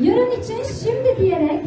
Yarın için şimdi diyerek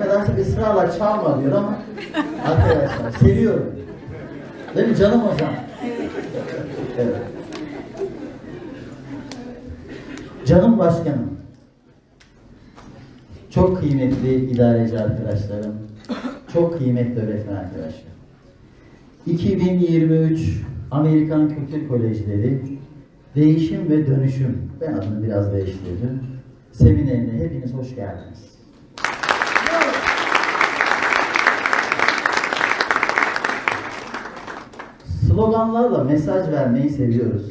Arkadaşlar ısrarla çalma diyor ama arkadaşlar seviyorum. Değil mi canım hocam? Evet. Canım başkanım. Çok kıymetli idareci arkadaşlarım. Çok kıymetli öğretmen arkadaşlar. 2023 Amerikan Kültür Kolejleri Değişim ve Dönüşüm. Ben adını biraz değiştirdim. Seminerine hepiniz hoş geldiniz. Sloganlarla mesaj vermeyi seviyoruz.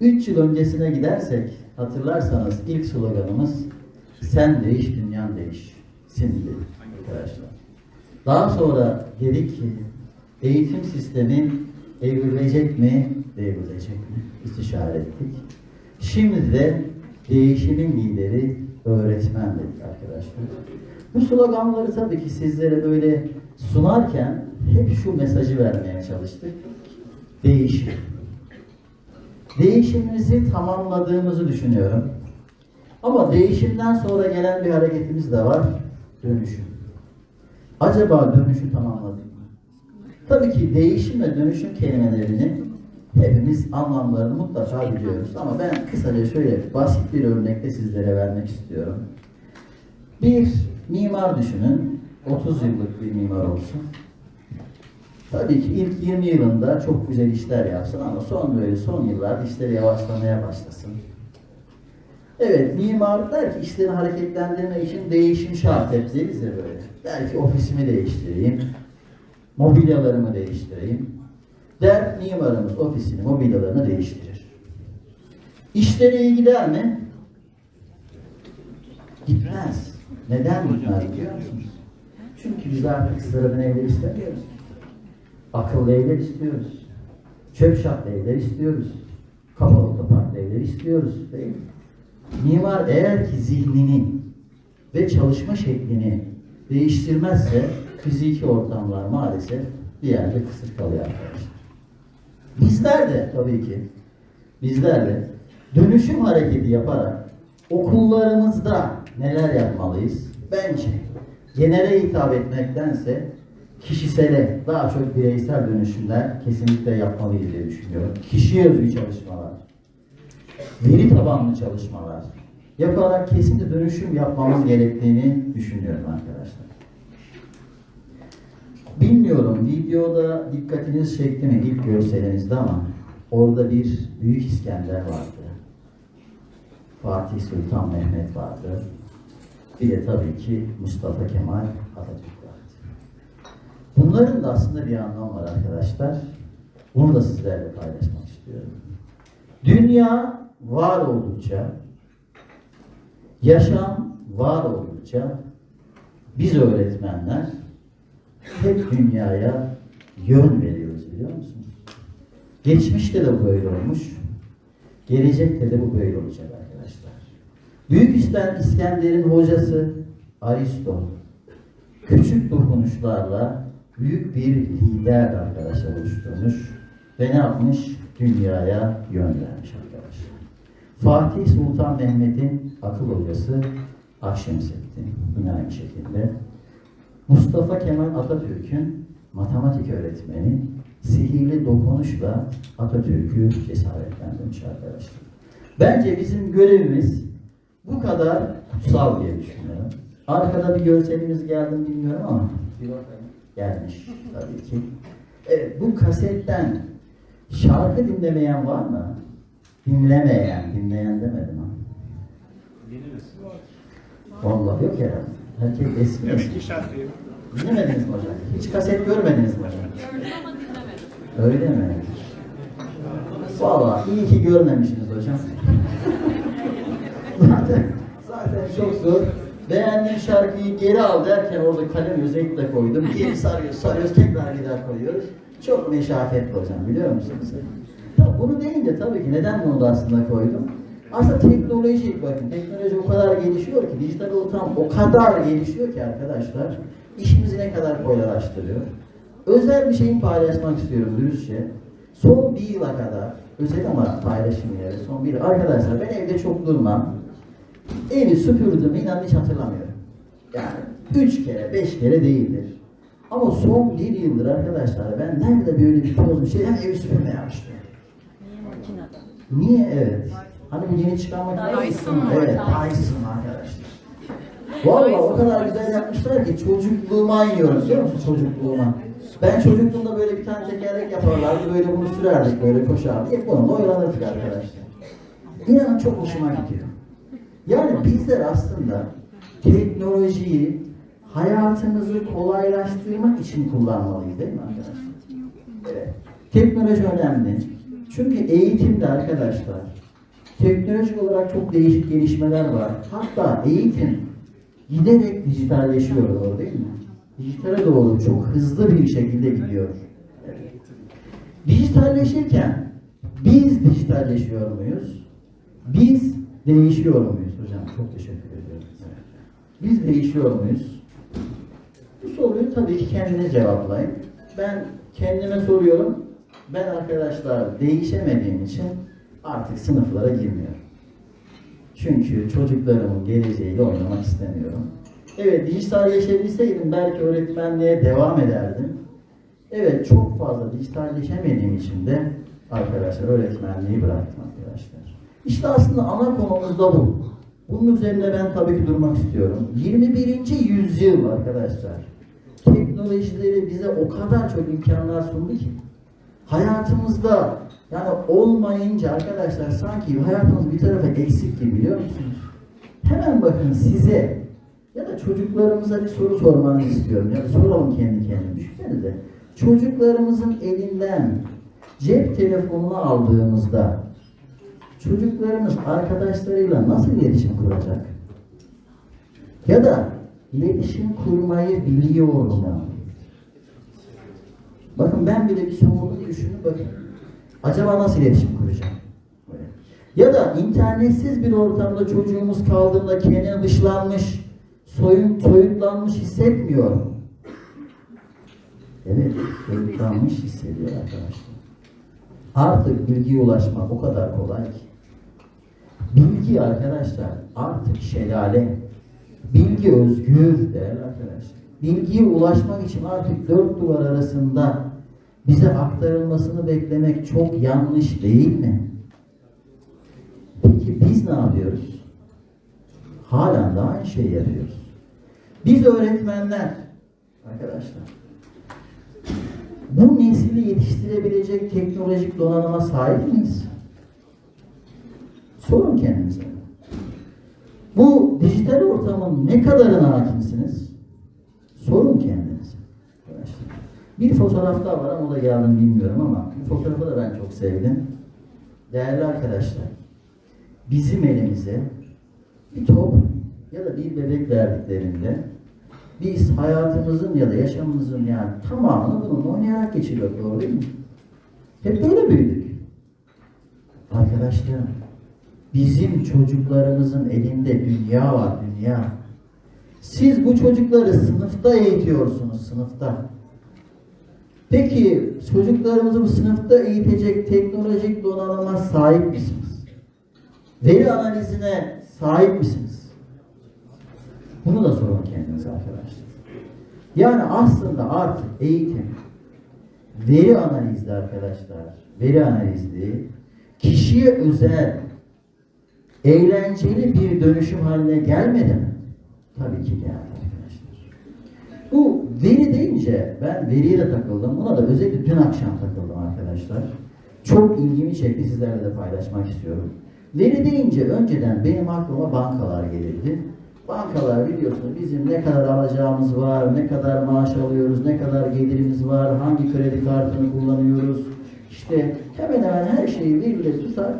3 yıl öncesine gidersek hatırlarsanız ilk sloganımız sen değiş dünyan değiş. Şimdi arkadaşlar. Daha sonra dedik ki eğitim sistemi evrilecek mi, devrilecek mi istişare ettik. Şimdi de değişimin lideri öğretmen dedik arkadaşlar. Bu sloganları tabii ki sizlere böyle sunarken hep şu mesajı vermeye çalıştık. Değişim. Değişimimizi tamamladığımızı düşünüyorum. Ama değişimden sonra gelen bir hareketimiz de var. Dönüşüm. Acaba dönüşü tamamladık mı? Tabii ki değişim ve dönüşüm kelimelerini hepimiz anlamlarını mutlaka biliyoruz. Ama ben kısaca şöyle basit bir örnekle sizlere vermek istiyorum. Bir mimar düşünün. 30 yıllık bir mimar olsun. Tabii ki ilk 20 yılında çok güzel işler yapsın ama son böyle son yıllarda işleri yavaşlamaya başlasın. Evet, mimar der ki işleri hareketlendirme için değişim şart hep deriz ya böyle. Der ki ofisimi değiştireyim, mobilyalarımı değiştireyim. Der mimarımız ofisini, mobilyalarını değiştirir. İşleri iyi gider mi? Gitmez. Neden gitmez biliyor musunuz? Çünkü biz artık sıradan evler istemiyoruz. Akıllı evler istiyoruz. Çöp şartlı evler istiyoruz. Kapalı otoparklı evler istiyoruz. Değil mi? Mimar eğer ki zihnini ve çalışma şeklini değiştirmezse fiziki ortamlar maalesef bir yerde kısıt kalıyor arkadaşlar. Bizler de tabii ki bizler de dönüşüm hareketi yaparak okullarımızda neler yapmalıyız? Bence genele hitap etmektense kişisele daha çok bireysel dönüşümler kesinlikle yapmalıyız diye düşünüyorum. Kişiye özgü çalışmalar, veri tabanlı çalışmalar yaparak kesinlikle dönüşüm yapmamız gerektiğini düşünüyorum arkadaşlar. Bilmiyorum videoda dikkatiniz çekti mi ilk görselinizde ama orada bir Büyük İskender vardı. Fatih Sultan Mehmet vardı. Bir de tabii ki Mustafa Kemal Atatürk. Bunların da aslında bir anlamı var arkadaşlar. Bunu da sizlerle paylaşmak istiyorum. Dünya var oldukça, yaşam var oldukça biz öğretmenler hep dünyaya yön veriyoruz biliyor musunuz? Geçmişte de bu böyle olmuş, gelecekte de bu böyle olacak arkadaşlar. Büyük İskender'in hocası Aristo, küçük dokunuşlarla büyük bir lider arkadaşlar oluşturmuş ve ne yapmış? Dünyaya yön vermiş arkadaşlar. Fatih Sultan Mehmet'in akıl hocası Akşemseddin yine aynı şekilde. Mustafa Kemal Atatürk'ün matematik öğretmeni sihirli dokunuşla Atatürk'ü cesaretlendirmiş arkadaşlar. Bence bizim görevimiz bu kadar kutsal diye düşünüyorum. Arkada bir görselimiz geldi mi bilmiyorum ama bir bakayım. Gelmiş tabii ki. Evet bu kasetten şarkı dinlemeyen var mı? Dinlemeyen, dinleyen demedim ha. Vallahi yok herhalde. Herkes eski Demek eski. ki şarkıyı Dinlemediniz mi hocam? Hiç kaset görmediniz mi hocam? Gördüm ama dinlemedim. Öyle mi? Vallahi iyi ki görmemişsiniz hocam. zaten, zaten çok zor. Beğendiğim şarkıyı geri al derken orada kalem özellikle koydum. Geri sarıyoruz, sarıyoruz, tekrar daha koyuyoruz. Çok meşakkatli hocam biliyor musunuz? Tabii bunu deyince tabii ki neden bunu da aslında koydum? Aslında teknoloji bakın teknoloji o kadar gelişiyor ki dijital ortam o kadar gelişiyor ki arkadaşlar işimizi ne kadar kolaylaştırıyor. Özel bir şeyi paylaşmak istiyorum dürüstçe. Son bir yıla kadar özel ama paylaşım yeri son bir. Arkadaşlar ben evde çok durmam. Evi süpürdüm inan hiç hatırlamıyorum. Yani üç kere beş kere değildir. Ama son bir yıldır arkadaşlar ben nerede böyle bir toz bir şey hem evi süpürmeye başlıyorum. Niye evet? Hani bu yeni çıkan makine Dyson mı? Evet, Dyson. Arkadaşlar. Vallahi o kadar güzel yapmışlar ki çocukluğuma iniyorum biliyor musun çocukluğuma? Ben çocukluğumda böyle bir tane tekerlek yaparlardı, böyle bunu sürerdik, böyle koşardık. Hep bununla oyalanırdık arkadaşlar. İnanın çok hoşuma gidiyor. Yani bizler aslında teknolojiyi hayatımızı kolaylaştırmak için kullanmalıyız değil mi arkadaşlar? Evet. Teknoloji önemli. Çünkü eğitimde arkadaşlar teknolojik olarak çok değişik gelişmeler var. Hatta eğitim giderek dijitalleşiyor doğru değil mi? Dijitale doğru çok hızlı bir şekilde gidiyor. Evet. Dijitalleşirken biz dijitalleşiyor muyuz? Biz değişiyor muyuz hocam? Çok teşekkür ediyorum. Biz değişiyor muyuz? Bu soruyu tabii ki kendine cevaplayın. Ben kendime soruyorum. Ben arkadaşlar değişemediğim için artık sınıflara girmiyorum. Çünkü çocuklarımın geleceğiyle oynamak istemiyorum. Evet dijitalleşebilseydim belki öğretmenliğe devam ederdim. Evet çok fazla dijitalleşemediğim için de arkadaşlar öğretmenliği bıraktım arkadaşlar. İşte aslında ana konumuz da bu. Bunun üzerine ben tabii ki durmak istiyorum. 21. yüzyıl arkadaşlar. Teknolojileri bize o kadar çok imkanlar sundu ki. Hayatımızda yani olmayınca arkadaşlar sanki hayatımız bir tarafa eksik gibi biliyor musunuz? Hemen bakın size ya da çocuklarımıza bir soru sormanızı istiyorum. Ya da soralım kendi kendine. Düşünsenize. Çocuklarımızın elinden cep telefonunu aldığımızda çocuklarımız arkadaşlarıyla nasıl iletişim kuracak? Ya da iletişim kurmayı biliyor mu? Bakın ben bile bir somutlu düşünüp bakın. Acaba nasıl iletişim kuracağım? Ya da internetsiz bir ortamda çocuğumuz kaldığında kendini dışlanmış, soyun, soyutlanmış hissetmiyor mu? Evet, soyutlanmış hissediyor arkadaşlar. Artık bilgiye ulaşmak o kadar kolay ki. Bilgi arkadaşlar artık şelale. Bilgi özgür değerli arkadaşlar. Bilgiye ulaşmak için artık dört duvar arasında bize aktarılmasını beklemek çok yanlış değil mi? Peki biz ne yapıyoruz? Halen de aynı şeyi yapıyoruz. Biz öğretmenler arkadaşlar bu nesili yetiştirebilecek teknolojik donanıma sahip miyiz? Sorun kendinize. Bu dijital ortamın ne kadarına hakimsiniz? Sorun kendinize. Bir fotoğraf daha var ama o da mi bilmiyorum ama bu fotoğrafı da ben çok sevdim. Değerli arkadaşlar, bizim elimize bir top ya da bir bebek verdiklerinde biz hayatımızın ya da yaşamımızın yani tamamını bununla oynayarak geçiriyoruz doğru değil mi? Hep böyle büyüdük. Arkadaşlarım, bizim çocuklarımızın elinde dünya var, dünya. Siz bu çocukları sınıfta eğitiyorsunuz, sınıfta. Peki çocuklarımızı bu sınıfta eğitecek teknolojik donanıma sahip misiniz? Veri analizine sahip misiniz? Bunu da sorun kendinize arkadaşlar. Yani aslında artık eğitim veri analizli arkadaşlar, veri analizli kişiye özel eğlenceli bir dönüşüm haline gelmedi mi? Tabii ki geldi arkadaşlar. Bu veri deyince ben veriye de takıldım. Buna da özellikle dün akşam takıldım arkadaşlar. Çok ilgimi çekti sizlerle de paylaşmak istiyorum. Veri deyince önceden benim aklıma bankalar gelirdi. Bankalar biliyorsunuz bizim ne kadar alacağımız var, ne kadar maaş alıyoruz, ne kadar gelirimiz var, hangi kredi kartını kullanıyoruz. İşte hemen hemen her şeyi verileri tutar.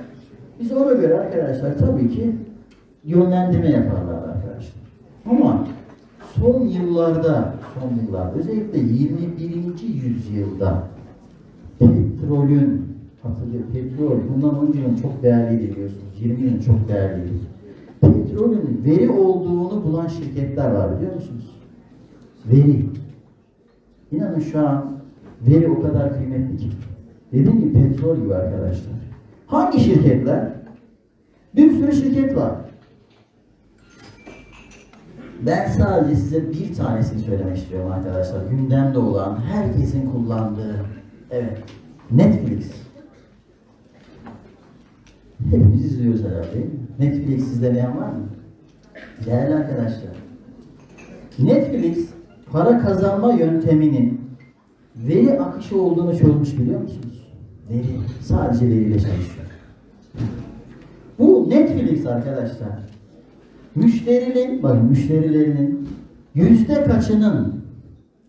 Biz ona göre arkadaşlar tabii ki yönlendirme yaparlar arkadaşlar. Ama son yıllarda, son yıllarda özellikle 21. yüzyılda petrolün hatırlıyor petrol bundan 10 yılın çok değerliydi biliyorsunuz. 20 yılın çok değerliydi. Petrolün veri olduğunu bulan şirketler var biliyor musunuz? Veri. İnanın şu an veri o kadar kıymetli ki. Dediğim gibi petrol gibi arkadaşlar. Hangi şirketler? Bir sürü şirket var. Ben sadece size bir tanesini söylemek istiyorum arkadaşlar. Gündemde olan, herkesin kullandığı, evet, Netflix. Hepimiz izliyoruz herhalde. Netflix izlemeyen var mı? Değerli arkadaşlar. Netflix para kazanma yönteminin veri akışı olduğunu çözmüş biliyor musunuz? Veri. Sadece veriyle çalışıyor. Bu Netflix arkadaşlar. Müşterinin, bakın müşterilerinin yüzde kaçının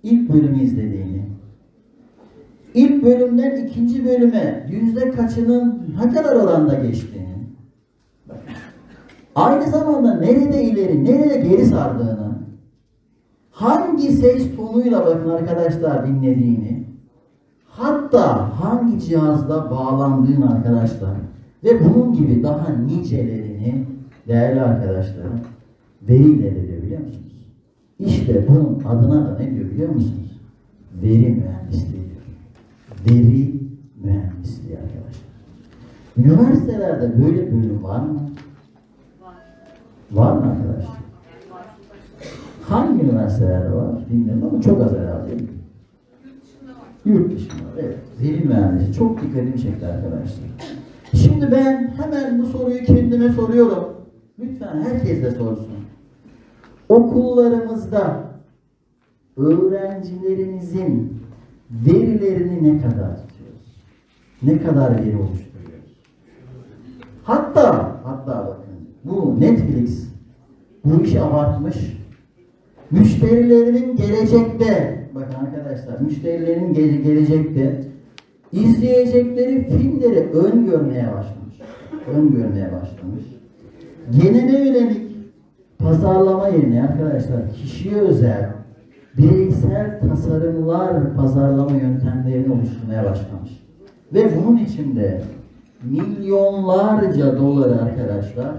ilk bölümü izlediğini, ilk bölümden ikinci bölüme yüzde kaçının ne kadar oranda geçtiğini, aynı zamanda nerede ileri, nerede geri sardığını, hangi ses tonuyla bakın arkadaşlar dinlediğini, hatta hangi cihazla bağlandığını arkadaşlar ve bunun gibi daha nicelerini değerli arkadaşlarım veriyle de diyor biliyor musunuz? İşte bunun adına da ne diyor biliyor musunuz? Veri mühendisliği diyor. Veri mühendisliği arkadaşlar. Üniversitelerde böyle bölüm var mı? Var mı arkadaşlar? Hangi üniversitelerde var bilmiyorum ama çok az herhalde? Yurt dışında. Evet. Veri mühendisi. Çok dikkatimi çekti arkadaşlar. Şimdi ben hemen bu soruyu kendime soruyorum. Lütfen herkes de sorsun. Okullarımızda öğrencilerimizin verilerini ne kadar tutuyoruz? Ne kadar veri oluşturuyoruz? Hatta, hatta bakın bu Netflix bu işi abartmış. Müşterilerinin gelecekte, bakın arkadaşlar, müşterilerin ge- gelecekte izleyecekleri filmleri öngörmeye başlamış. Öngörmeye başlamış. Genele yönelik pazarlama yerine arkadaşlar kişiye özel bireysel tasarımlar pazarlama yöntemlerini oluşturmaya başlamış. Ve bunun içinde milyonlarca doları arkadaşlar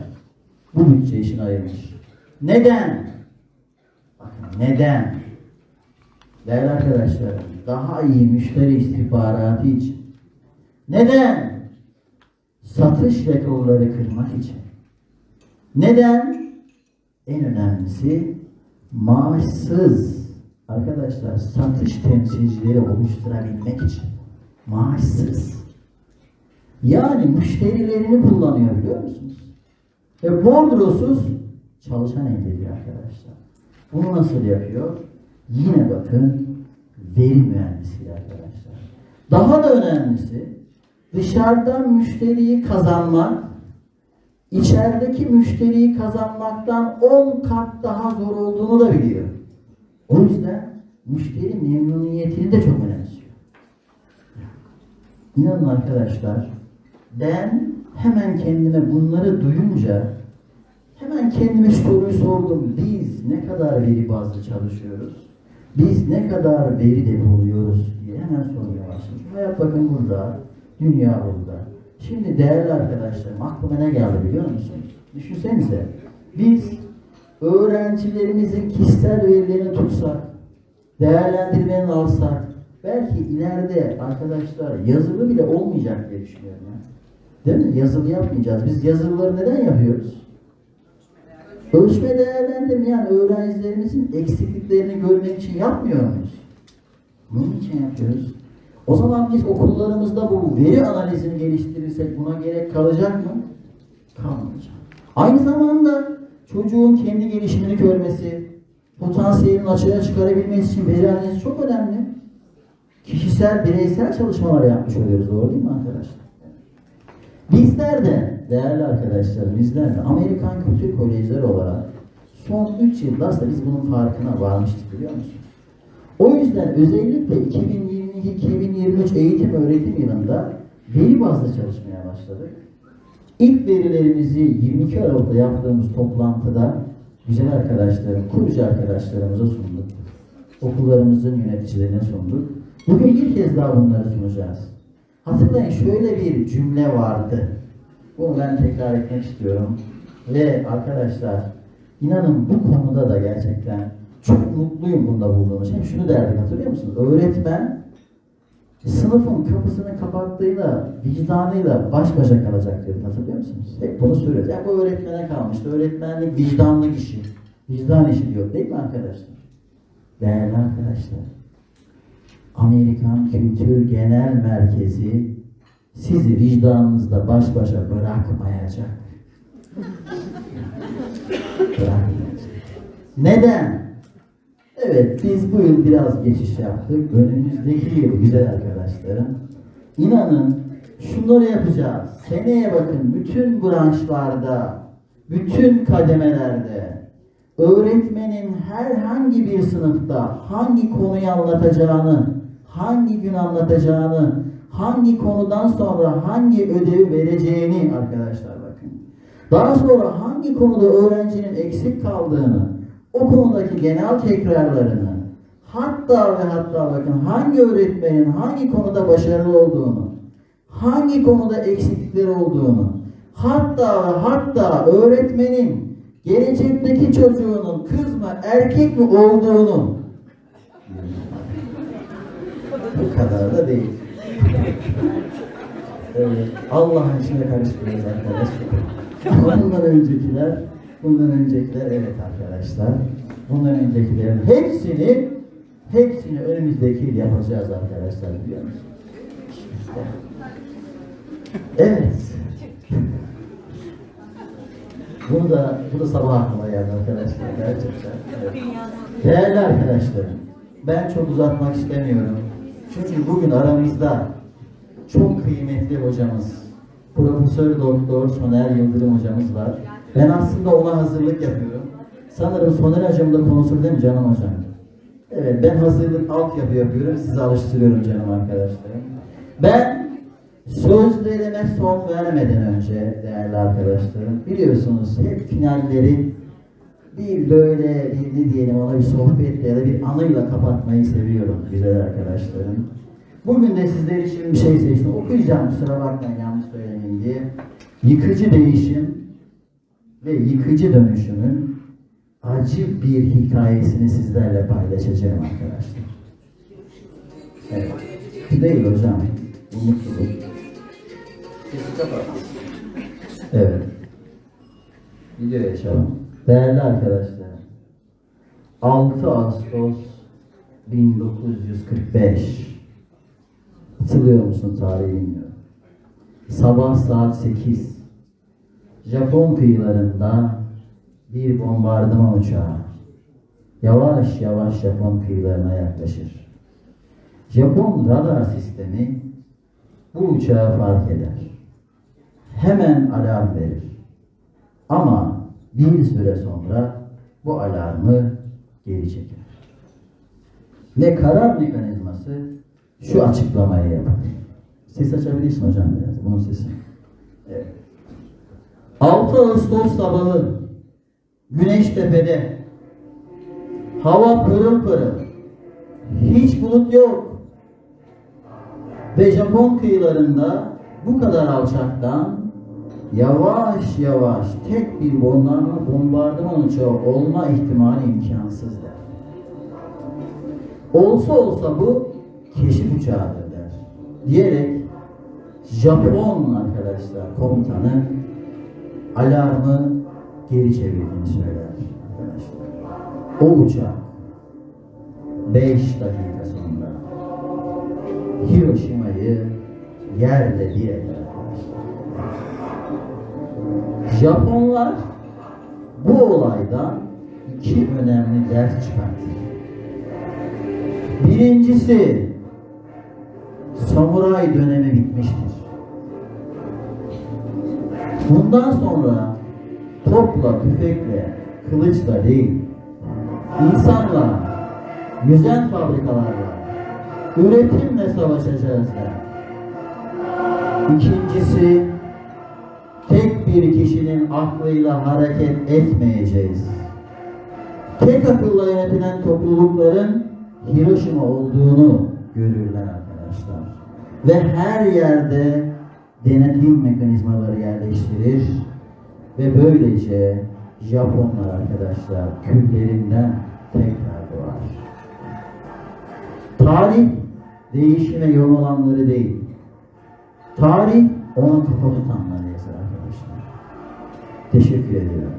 bu bütçe için ayırmış. Neden? Bakın neden? Değerli arkadaşlar, daha iyi müşteri istihbaratı için. Neden? Satış rekorları kırmak için. Neden? En önemlisi maaşsız arkadaşlar satış temsilcileri oluşturabilmek için. Maaşsız. Yani müşterilerini kullanıyor biliyor musunuz? Ve bordrosuz çalışan elde arkadaşlar. Bunu nasıl yapıyor? Yine bakın veri mühendisliği arkadaşlar. Daha da önemlisi dışarıdan müşteriyi kazanmak içerideki müşteriyi kazanmaktan 10 kat daha zor olduğunu da biliyor. O yüzden müşteri memnuniyetini de çok önemsiyor. İnanın arkadaşlar ben hemen kendime bunları duyunca hemen kendime soruyu sordum. Biz ne kadar veri bazlı çalışıyoruz? Biz ne kadar veri depoluyoruz diye hemen sormaya başladım. Hayat bakın burada, dünya burada. Şimdi değerli arkadaşlarım aklıma ne geldi biliyor musunuz? Düşünsenize biz öğrencilerimizin kişisel verilerini tutsak, değerlendirmeni alsak, belki ileride arkadaşlar yazılı bile olmayacak diye düşünüyorum. ya. Değil mi? Yazılı yapmayacağız. Biz yazılıları neden yapıyoruz? Ölçme değerlendirme yani öğrencilerimizin eksikliklerini görmek için yapmıyor muyuz? Bunun için yapıyoruz. O zaman biz okullarımızda bu veri analizini geliştirirsek buna gerek kalacak mı? Kalmayacak. Aynı zamanda çocuğun kendi gelişimini görmesi, potansiyelini açığa çıkarabilmesi için veri analizi çok önemli. Kişisel, bireysel çalışmalar yapmış oluyoruz. Doğru değil mi arkadaşlar? Bizler de, değerli arkadaşlar, bizler de Amerikan Kültür Kolejleri olarak son 3 yılda aslında biz bunun farkına varmıştık biliyor musunuz? O yüzden özellikle 2022-2023 eğitim öğretim yılında veri bazlı çalışmaya başladık. İlk verilerimizi 22 Aralık'ta yaptığımız toplantıda güzel arkadaşlarım, kurucu arkadaşlarımıza sunduk. Okullarımızın yöneticilerine sunduk. Bugün bir kez daha bunları sunacağız. Hatırlayın şöyle bir cümle vardı. Bunu ben tekrar etmek istiyorum. Ve arkadaşlar inanın bu konuda da gerçekten çok mutluyum bunda bulduğum. Hep şunu derdik hatırlıyor musunuz? Öğretmen sınıfın kapısını kapattığıyla, vicdanıyla baş başa kalacak dedi. Hatırlıyor musunuz? Hep bunu söylüyoruz. Ya bu öğretmene kalmıştı. Öğretmenlik vicdanlık işi. Vicdan işi diyor değil mi arkadaşlar? Değerli arkadaşlar. Amerikan Kültür Genel Merkezi sizi vicdanınızda baş başa bırakmayacak. bırakmayacak. Neden? Evet, biz bu yıl biraz geçiş yaptık. Önümüzdeki yıl güzel arkadaşlarım. İnanın şunları yapacağız. Seneye bakın bütün branşlarda, bütün kademelerde öğretmenin herhangi bir sınıfta hangi konuyu anlatacağını, hangi gün anlatacağını, hangi konudan sonra hangi ödevi vereceğini arkadaşlar bakın. Daha sonra hangi konuda öğrencinin eksik kaldığını, o konudaki genel tekrarlarını, hatta ve hatta bakın hangi öğretmenin hangi konuda başarılı olduğunu, hangi konuda eksiklikleri olduğunu, hatta ve hatta öğretmenin gelecekteki çocuğunun kız mı erkek mi olduğunu bu kadar da değil. Evet, Allah'ın içine karıştırıyoruz arkadaşlar. Bundan öncekiler, bundan öncekiler evet arkadaşlar. Bundan öncekilerin hepsini hepsini önümüzdeki yapacağız arkadaşlar biliyor musunuz? Evet. Bunu da, bu da sabah aklıma geldi arkadaşlar gerçekten. Evet. Değerli arkadaşlarım, ben çok uzatmak istemiyorum. Çünkü bugün aramızda çok kıymetli hocamız, Profesör Doktor Soner Yıldırım hocamız var. Ben aslında ona hazırlık yapıyorum. Sanırım Soner hocam da konuşur değil mi canım hocam? Evet, ben hazırlık altyapı yapıyorum, sizi alıştırıyorum canım arkadaşlarım. Ben sözlerime son vermeden önce değerli arkadaşlarım, biliyorsunuz hep finalleri bir böyle bir ne diyelim ona bir sohbetle ya da bir anıyla kapatmayı seviyorum güzel arkadaşlarım. Bugün de sizler için bir şey seçtim. Okuyacağım kusura bakmayın yanlış söylemeyeyim diye. Yıkıcı değişim ve yıkıcı dönüşümün acı bir hikayesini sizlerle paylaşacağım arkadaşlar. Evet. Değil hocam. Mutluluk. Evet. Video açalım. Değerli arkadaşlar. 6 Ağustos 1945. Hatırlıyor musun tarihi bilmiyorum. Sabah saat 8. Japon kıyılarında bir bombardıman uçağı yavaş yavaş Japon kıyılarına yaklaşır. Japon radar sistemi bu uçağı fark eder. Hemen alarm verir. Ama bir süre sonra bu alarmı geri çeker. Ve karar mekanizması şu açıklamayı yapar. Ses açabilirsin hocam biraz. Bunun sesi. Evet. 6 Ağustos sabahı Güneş tepede. Hava pırıl pırıl. Hiç bulut yok. Ve Japon kıyılarında bu kadar alçaktan yavaş yavaş tek bir bombardıman, bombardıman uçağı olma ihtimali imkansız der. Olsa olsa bu keşif uçağıdır der. Diyerek Japon arkadaşlar komutanı alarmı geri çevirdiğini söyler arkadaşlar. O uçak 5 dakika sonra Hiroşima'yı yerle bir eder. Japonlar bu olaydan iki önemli ders çıkartır. Birincisi samuray dönemi bitmiştir. Bundan sonra topla, tüfekle, kılıçla değil, insanla, yüzen fabrikalarla, üretimle savaşacağız. İkincisi, bir kişinin aklıyla hareket etmeyeceğiz. Tek akılla yönetilen toplulukların Hiroşima olduğunu görürler arkadaşlar. Ve her yerde denetim mekanizmaları yerleştirir ve böylece Japonlar arkadaşlar küllerinden tekrar doğar. Tarih değişime yol olanları değil. Tarih ona kafa arkadaşlar. Teşekkür ediyorum.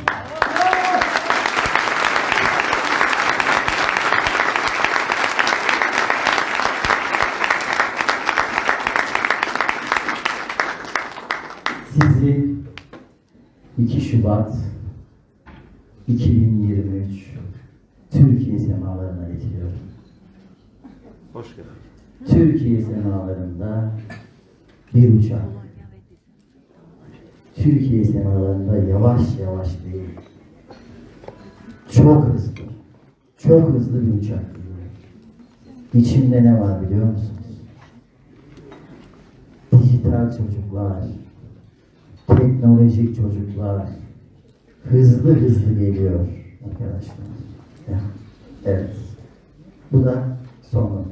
Sizi 2 Şubat 2023 Türkiye semalarına getiriyorum. Hoş geldin. Türkiye semalarında bir uçak. Türkiye semalarında yavaş yavaş değil. Çok hızlı. Çok hızlı bir uçak geliyor. İçinde ne var biliyor musunuz? Dijital çocuklar, teknolojik çocuklar hızlı hızlı geliyor arkadaşlar. Evet. Bu da son.